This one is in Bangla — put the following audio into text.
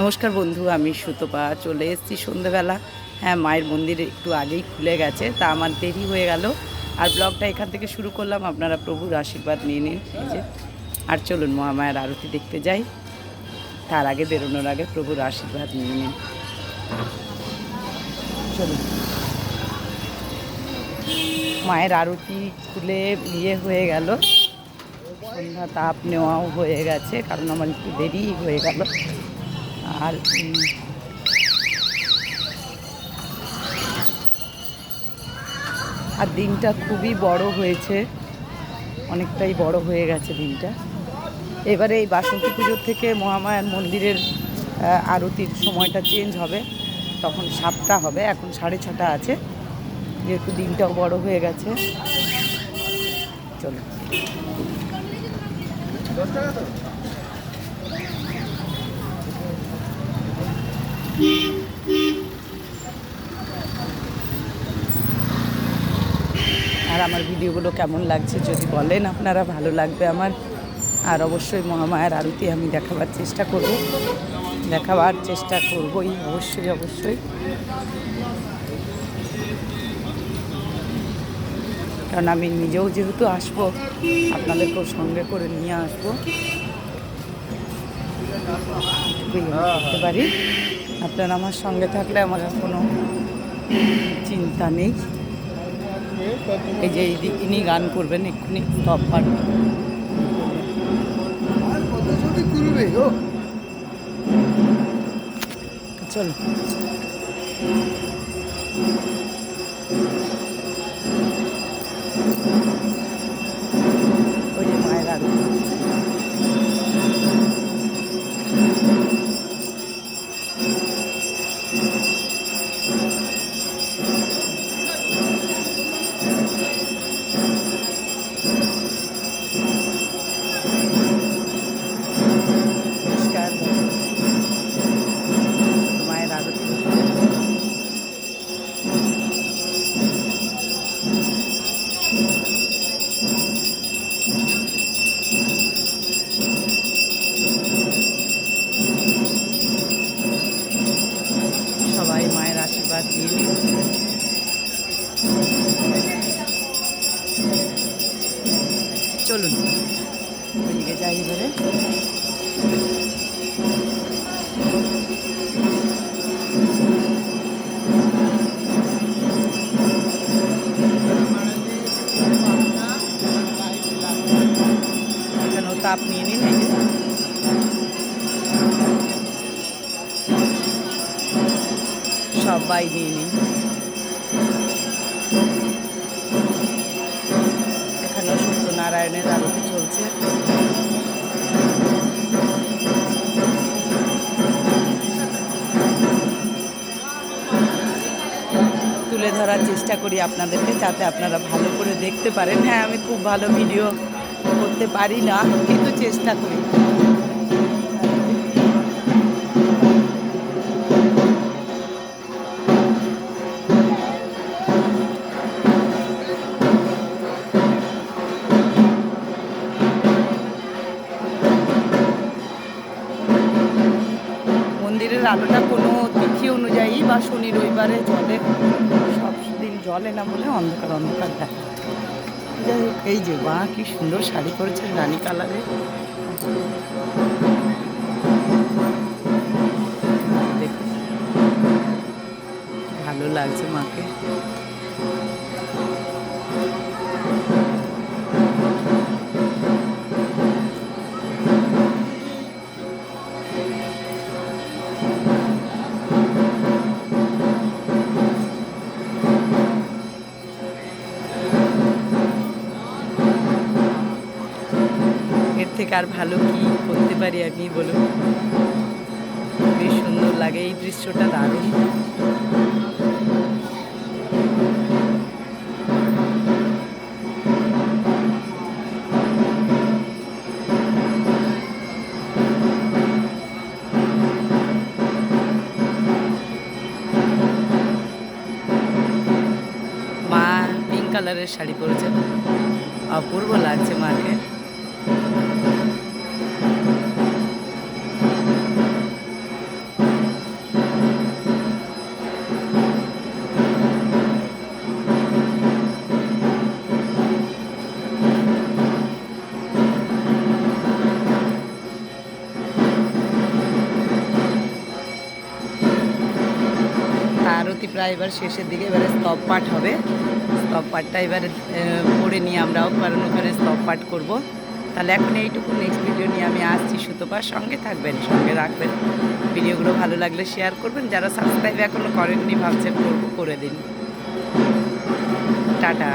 নমস্কার বন্ধু, আমি সুতপা, চলে এসেছি সন্ধেবেলা। হ্যাঁ মায়ের মন্দির একটু আগেই খুলে গেছে, তা আমার দেরি হয়ে গেল। আর ব্লগটা এখান থেকে শুরু করলাম, আপনারা প্রভুর আশীর্বাদ নিয়ে নিন, এই যে। আর চলুন, মহামায়ের আরতি দেখতে যাই। তার আগে, বেরোনোর আগে প্রভুর আশীর্বাদ নিয়ে নিন। চলুন। মায়ের আরতি খুলে বিয়ে হয়ে গেল। সন্ধ্যা তাপ নেওয়াও হয়ে গেছে, কারণ আমার একটু দেরি হয়ে গেল। আর আর দিনটা খুবই বড় হয়েছে। অনেকটাই বড় হয়ে গেছে দিনটা। এবারে এই বাসন্তী পুজোর থেকে মহামায়ার মন্দিরের আরতির সময়টা চেঞ্জ হবে। তখন সাতটা হবে, এখন সাড়ে ছটা আছে। যেহেতু দিনটাও বড় হয়ে গেছে। চলো। আর আমার ভিডিওগুলো কেমন লাগছে যদি বলেন, আপনারা ভালো লাগবে আমার। আর অবশ্যই মহামায়ার আরতি আমি দেখাবার চেষ্টা করব। দেখাবার চেষ্টা করবই, অবশ্যই অবশ্যই। কারণ আমি নিজেও যেহেতু আসব, আপনাদেরকেও সঙ্গে করে নিয়ে আসব। পারি। আপনারা আমার সঙ্গে থাকলে আমার কোনো চিন্তা নেই। এই যে এই ইনি গান করবেন এক্ষুনি টপ পার্ট চলো। চলুন। ওইদিকে যাই এবারে। তাপ নিয়ে নিন এই যে। সবাই নিয়ে নিন। সত্যনারায়ণের আরতি চলছে। তুলে ধরার চেষ্টা করি আপনাদেরকে যাতে আপনারা ভালো করে দেখতে পারেন। হ্যাঁ আমি খুব ভালো ভিডিও করতে পারি না, কিন্তু চেষ্টা করি। আলোটা কোনো তিথি অনুযায়ী বা শনি রবিবারে জলে, সব দিন জলে না বলে অন্ধকার অন্ধকার দেখা এই যে মা কি সুন্দর শাড়ি পরেছে, রানী কালারে ভালো লাগছে মাকে। থেকে আর ভালো কি করতে পারি আমি বলুন? বেশ সুন্দর লাগে এই দৃশ্যটা, দারুণ। কালারের শাড়ি পরেছে। অপূর্ব লাগছে মাকে। আরতি প্রায় এবার শেষের দিকে এবারে স্তব পাঠ হবে। স্তব পাঠটা এবারে পড়ে নিয়ে আমরাও কারণ ওখানে স্তব পাঠ করব। তাহলে এখন এইটুকু নেক্সট ভিডিও নিয়ে আমি আসছি সুতোপার সঙ্গে থাকবেন, সঙ্গে রাখবেন। ভিডিওগুলো ভালো লাগলে শেয়ার করবেন। যারা সাবস্ক্রাইব এখনও করেননি, ভাবছেন করব, করে দিন। টাটা।